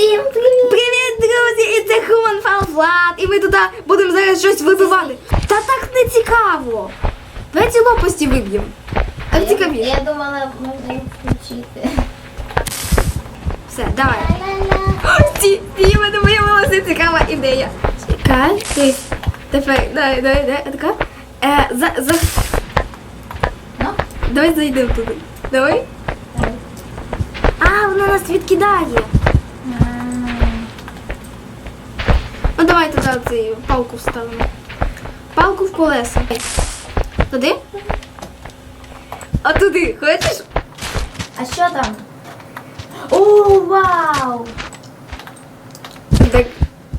Всім привіт! Привіт, друзі! І це Fall Flat. І ми тут будемо зараз щось вибивати. Та так не цікаво. Давай ці лопасті виб'ємо. Так Я, цікавіше. я думала, можна їх включити. Все, давай. Стій, в мене виявилася цікава ідея. Чекай, ти. Тепер, давай, давай, давай, така. Е, за, за, Ну, давай зайдемо туди. Давай. давай. А, вона нас відкидає. А, Ну давай туди цей палку вставимо. Палку в колеса. Туди? А туди, хочеш? А що там? О, вау! Так,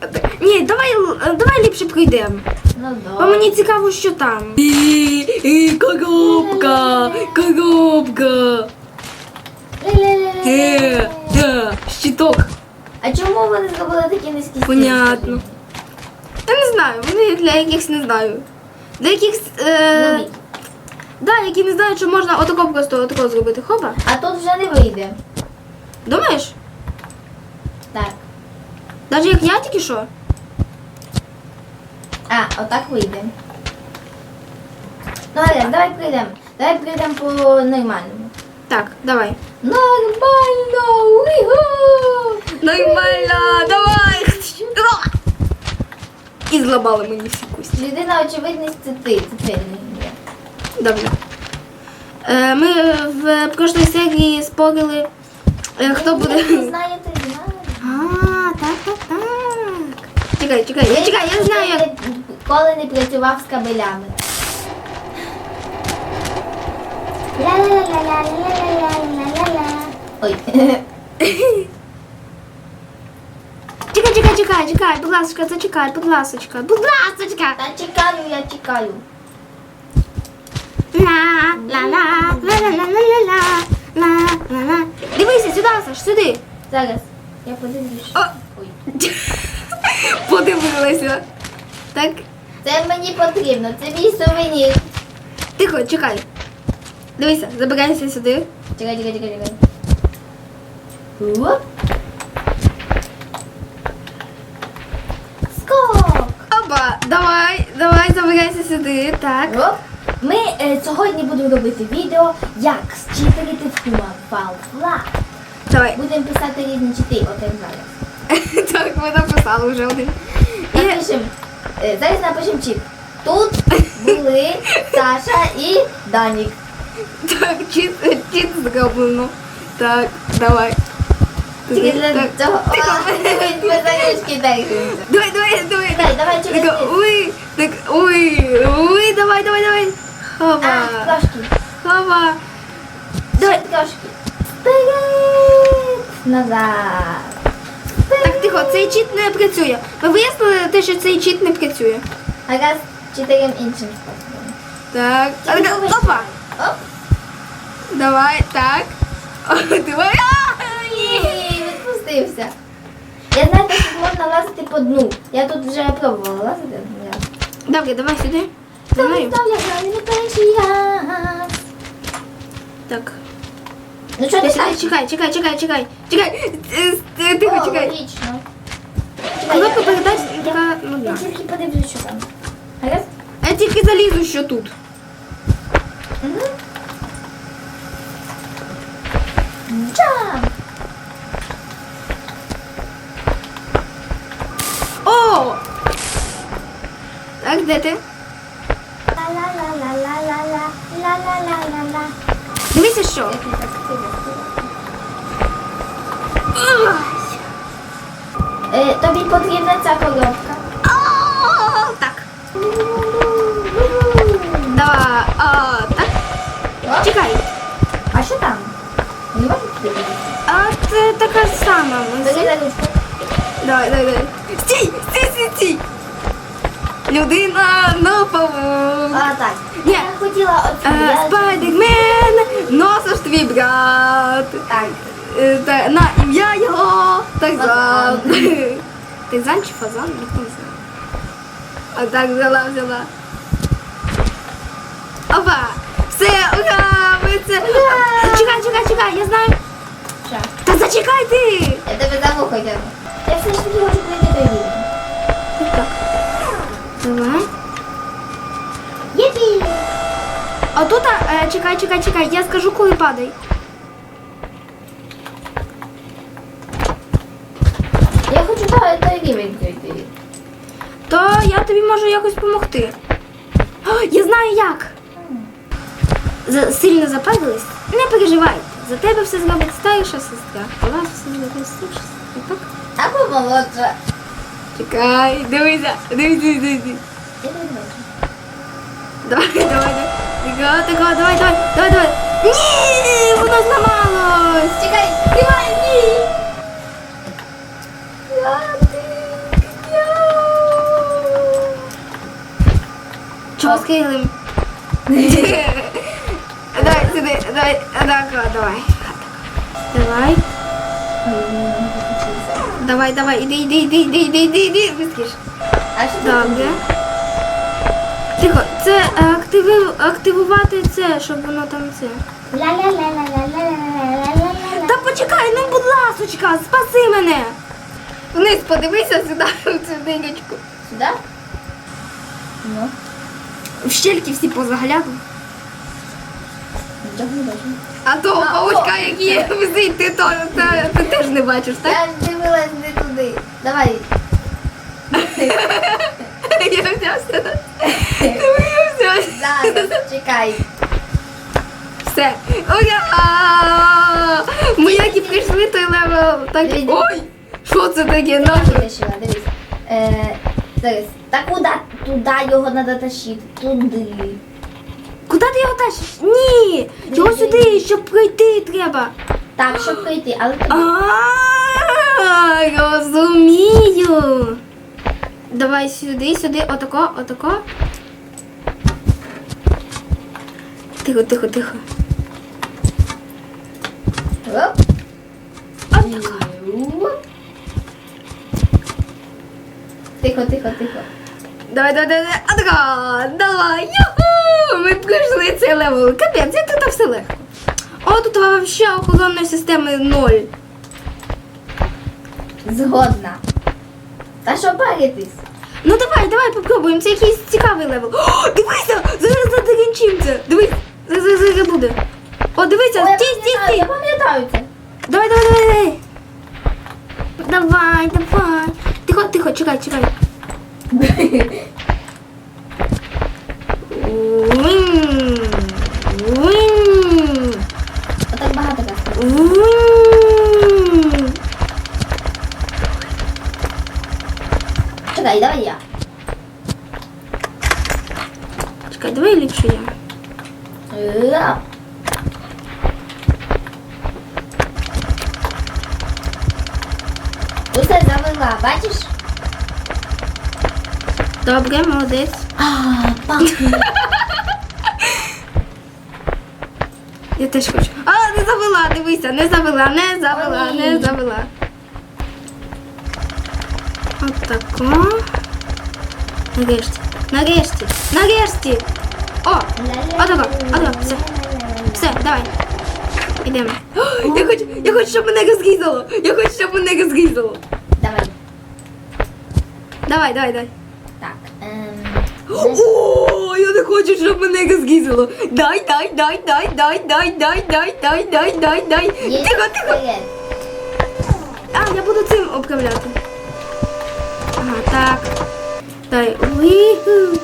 так. Ні, давай, л- давай ліпше пройдемо. Ну Бо добре. мені цікаво, що там. І, і, коробка, коробка. Е, да, Щиток. А чому вони зробили такі низькі стіни? Понятно. Я не знаю, вони для якихось не знаю. Для якихось. Е, Нові. да, які не знають, що можна отако просто отако зробити. Хопа. А тут вже не вийде. Думаєш? Так. Навіть як я тільки що? А, отак вийде. Ну, Галя, давай прийдемо. Давай прийдемо по нормальному. Так, давай. Нормально! Уйгу! Нормально, давай! І зламали мені всі кості. Людина очевидність це ти, це ти не я. Добре. Е, ми в прошлій серії спорили, е, хто буде. Ви знаєте, знаєте. А, так, так, так. Чекай, чекай, я чекай, я знаю, як. Ніколи не працював з кабелями. Ой. Чекай, чекай, чекай, чекай, будь ласочка, зачекай, будь ласочка, будь ласочка. Та чекаю, я чекаю. Ла, ла, ла, ла, ла, ла, ла, ла, ла, ла, ла. Дивися, сюди, Саш, сюди. Зараз. Я подивлюсь. О. Ой. Подивилася. Так, Це мені потрібно, це мій сувенір. тихо, чекай. Дивися, забирайся сюди. Чекай, чекай, чекай, чекай. Оп. Скок! Опа, давай, давай, забирайся сюди. Так. Оп. Ми е, сьогодні будемо робити відео, як зчитувати в Fall Давай. Будемо писати різні чити, от як зараз. Так, ми написали вже один. І... Напишем, е, зараз напишемо чит. Тут були Саша і Данік. Так, чіт, чіт зроблено. Так, давай. Тільки для Так. цього. Тихо. Ми. Давай, давай, давай. Дай, давай через Так, низ. ой, так, ой, ой, давай, давай, давай. А, трошки. хова. Ще Давай. трошки. Вперед! Назад. Так, тихо, цей чіт не працює. Ми вияснили те, що цей чіт не працює. Гаразд, чотирим іншим способом. Так, а так, опа. Оп. Давай, так. О, Давай. А! Ні, відпустився. Я знаю, що тут можна лазити по дну. Я тут вже пробувала лазити. один раз. Добре, давай сюди. За Там мною. став я граю не перший раз. Так. Ну що ти Чекай, так? чекай, чекай, чекай, чекай. Чекай. Е, е, Тихо, О, чекай. логічно. Чекай, Кнопка я- передач я- така, ну Я да. тільки подивлюсь, що там. Гаразд? Я тільки залізу, що тут. Угу. Джамп! О! Так, де ти? Ла-ла-ла-ла-ла-ла-ла-ла-ла-ла-ла. Дивися, що. Як я так сильно Е, Тобі потрібна ця коробка. О, Так. Давай. А, так. О, Чекай. А що там? Не можу подивитися. А це така ж сама. Ручку. Давай, давай, давай. Стій, стій, стій, стій. Людина на полу. А, так. Ні. Я хотіла оцю. Е, Спайдермен, носиш твій брат. Так. Е, та- На ім'я його Тарзан. Тарзан чи фазан? Ніхто не знає. А так взяла, взяла. Опа! Все, ура! Ми це. Чекай, чекай, чекай, я знаю. Зачекай! чекайте! Я тебе за вухо. Я все ж таки хочу той рівень. Так. Давай. Єпі! А тут, е, чекай, чекай, чекай, я скажу, коли падай. Я хочу той, той рівень пройти. То я тобі можу якось допомогти. Я знаю як. Сильно запарились? Не переживайте. За тебе все зробить старша сестра. У вас все зробить старша сестра. Так? Або молодша. Чекай, дивися, дивися, дивися. Я не. Давай, давай, давай. Тихо, тихо, давай, давай, давай, давай. Ні, воно зламалось. Чекай, Іван, ні! Чого скиглим? Сюди, давай, так, давай. Давай, давай, давай, іди, іди, іди, іди, іди, іди, іди, бискіш. А що? Добре. Тихо, це е, активи, активувати це, щоб воно там це. Ла-ла-ла-ла-ла-ла-ла-ла-ла-ла. Та почекай, ну будь ласочка, спаси мене. Вниз подивися сюди, в цю динечку. Сюди? Ну, В щельки всі позаглядали. А то А, паучка, о. який висить, ти, то, та- ти теж не бачиш, так? Я дивилась не туди. Давай. Я взявся. Я взявся. Зараз, чекай. Все. Ура! Ми як і прийшли той левел, так. Дивись. Ой! Що це таке? Я Наше? вирішила, дивись. Е, зараз. Та куди? Туди його треба тащити. Туди. Куди ти його тащиш? Ні! Його сюди, щоб пройти треба. Так, щоб пройти, але туди. А, розумію. Давай сюди, сюди, отако, отако. Тихо, тихо, тихо. Оп. Отако. Тихо, тихо, тихо. Давай, давай, давай, отако. Давай, юху! Ми пройшли цей левел. Капець, як тут все легко. О, тут вообще охоронної системи ноль. Згодна. Та що паритись? Ну давай, давай попробуємо. Це якийсь цікавий левел. О, дивися! Зараз задеренчимося. Дивись, зараз зараз буде. О, дивися, О, я стій, стій, пам'ятаю, стій. Я пам'ятаю це. Давай, давай, давай, давай. Давай, давай. Тихо, тихо, чекай, чекай. Отак багато раз. Уим. Чекай, давай я. Чекай, давай ліпше я. Усе завела, бачиш? Добре, молодець. А, пахне. Я теж хочу. А, не завела, дивися, не завела, не завела, не завела. Отако. Нарешті. Нарешті. Нарешті. О! Отако, отако, все. Все, давай. Ідемо. Я хочу, я хочу, щоб мене розрізало. Я хочу, щоб мене розрізало. Давай. Давай, давай, давай. Ем, О, я не хочу, щоб мене розрізало. Дай, дай, дай, дай, дай, дай, дай, дай, дай, дай, дай, дай. є Тихо, тихо. А, я буду цим обправляти. Ага, так. Дай. Уиху.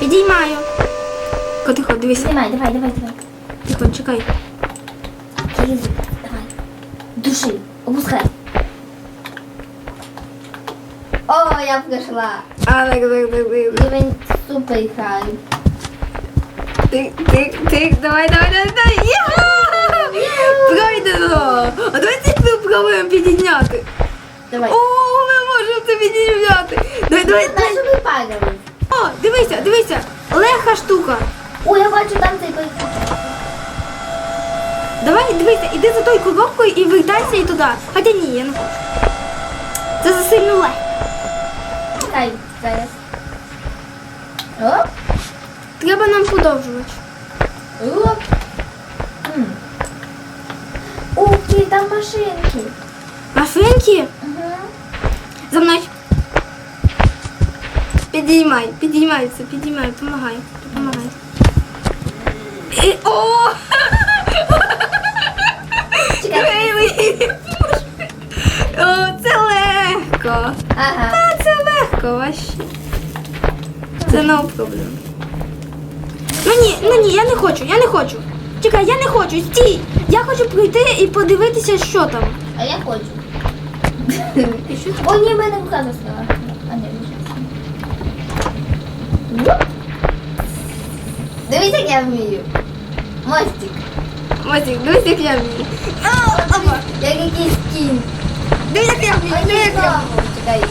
Підіймаю. Тихо, тихо, дивися. Знімай, давай, давай, давай. Тихо, чекай. Язик, давай. Души, опускай. О, я прийшла. А, так, так, так, так. Рівень супер хай. Тик, тик, тик, давай, давай, давай, давай. Є! Пройдено! А давайте спробуємо підійняти. Давай. О, ми можемо це підійняти. Давай, давай, давай. щоб ви парили. О, дивися, дивися. Легка штука. О, я бачу там цей прикол. Давай, дивися, іди за тою коробкою і вертайся і туди. Хоча ні, я не хочу. Це засильно легко. Чекай, зараз. Оп, Треба нам подовжувати. оп. М. Ух, Стій, там машинки. Машинки? Угу. За мною. Підіймай, підіймайся, підіймай, помагай, допомагай. І, о! Вообще. Це no problem. Ну ні, ну ні, я не хочу, я не хочу. Чекай, я не хочу, стій! Я хочу прийти і подивитися, що там. А я хочу. О, ні, в мене рука заснула. А не вже. Дивись, як я вмію. Мостик. Мостик, дивись, як я вмію. Як якийсь кінь. Дивись, як я вмію, дивись, як я вмію.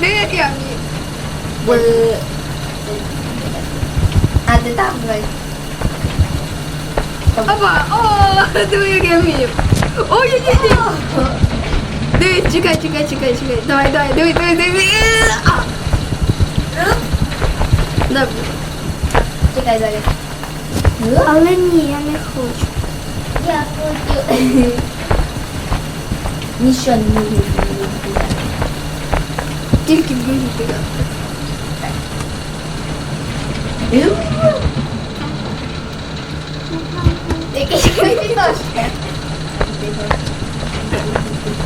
Дивись, як я вмію. Б- А ти там давай. Опа, о, диви, як я вмію. Ой-ой-ой. Дивись, чекай, чекай, чекай, чекай. Давай, давай, дивись, дивись, дивись. А. Добре. Чекай зараз. Але ні, я не хочу. Я хочу. Нічого не можу. Тільки туди. Якийсь.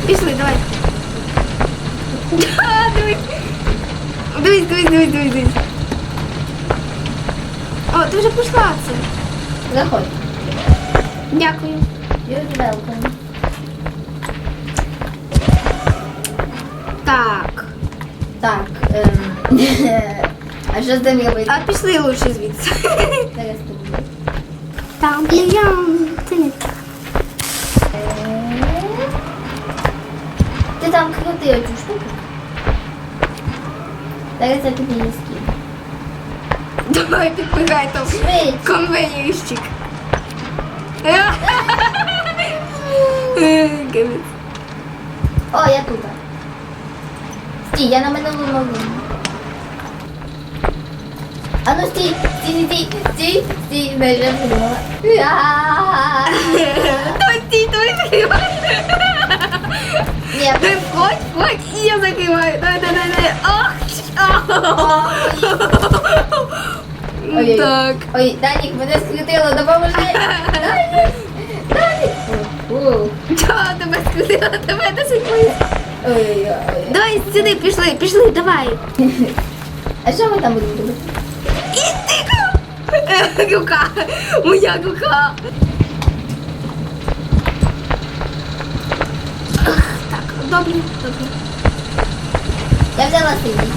Пішли, давай. Дивись. Дивись, дивись, дивись, дивись, дивись. О, ти вже пішла це. Заходь. Дякую. You're welcome. Так. Так. ем, А що з тим робити? А пішли лучше звідси. Зараз тобі. Там я. Це не так. Ти там крути оцю штуку. Зараз я тобі її скину. Давай підпихай там. Швидше. Конвейерщик. О, я тут. Стій, я на минулому рівні. А ну стій, стій, стій, стій, стій, вже придумала. Давай стій, давай закривай. Ні, Давай входь, входь, і я закриваю. Давай, давай, давай. Ох. Ой-ой. Так. Ой, Данік, мене скрутило, допоможи. Данік, Данік. Чого тебе скрутила? Тебе досить моє. Ой-ой-ой. Давай сюди, пішли, пішли, давай. А що ми там будемо робити? І тихо. Е, Рука, моя рука. Ах, Так, добре, добре. Я взяла синій.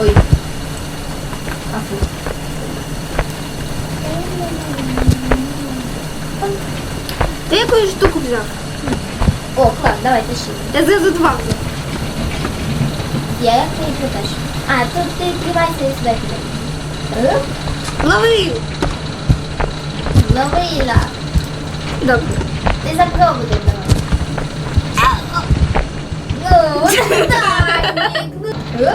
Ой. А фу. Ти яку штуку взяв? О, клас, давай тащи. Я зразу два взяв. Я як ти їх потащу. А, тут ти тримайся і сюди кидай. Оп, Лови. Ловила. Добре. Ти за проводом давай. Ну, ну.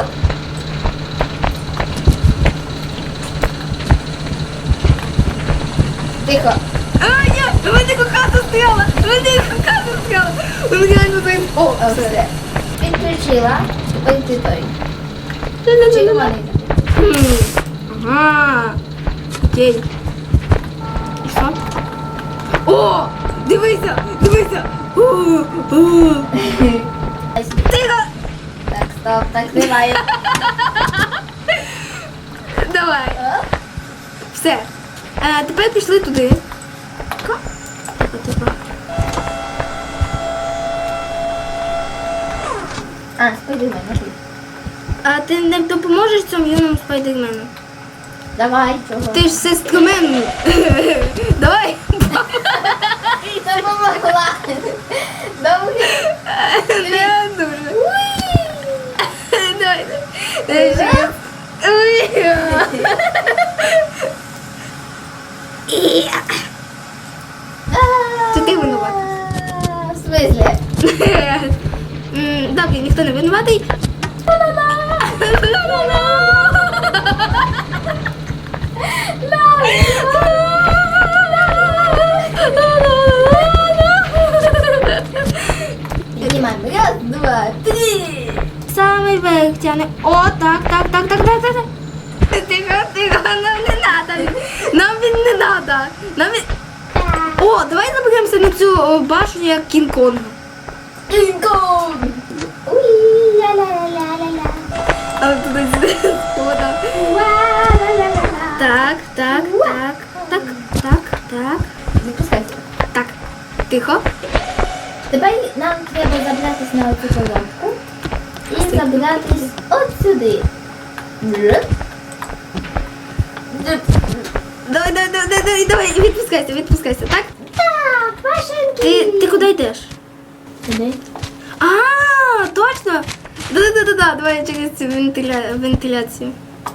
Тихо. А, ні, у мене рука застряла. У мене рука застряла. У мене реально зараз... О, все. Підключила. Ти той. Ла-ла-ла-ла. Хм. Ага. Окей. І що? О! Дивися! Дивися! Тихо! Так, стоп, так немає. Давай. Все. Е, тепер пішли туди. Тихо, тихо. А, спойдемо, можливо. А ти не допоможеш цьому юному спайдермену? Давай, чого? Ти ж сестромен. Давай. допомогла. Довгий. Не дуже. Давай. Ще. Це ти винувата. В смислі? Добре, ніхто не винуватий. Не. О, так, так, так, так, так, так. Тихо, тихо, нам не надо. Нам він не надо. Нам він... О, давай заберемося на цю о, башню як Кінг-Конг. Кінг-Конг! Уй, ля-ля-ля-ля-ля-ля. А туди. Вода. Ва-ля-ля-ля-ля. Так, так, так, так, так, так. Запускайся. Так. Тихо. Тепер нам треба забратись на оцю колонку і забратись от сюди. Давай, давай, давай, давай, давай, відпускайся, відпускайся, так? Так, машинки. Ти, ти куди йдеш? Куди? А, точно! Да-да-да-да, давай через цю вентиля... вентиляцію.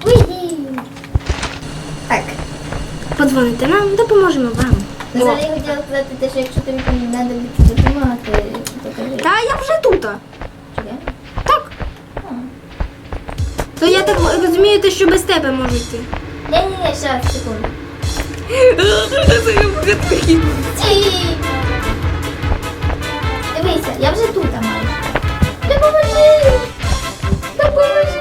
Уї. Так. Подзвоните нам, допоможемо вам. Взагалі я хотіла сказати те, що якщо тобі треба допомагати, кажи. Та я вже тут. Так. То я так розумію, що без тебе можу йти. Ні-ні-ні, зараз, секунду. Дивися, я вже тут, маю. Допоможи! Допоможи!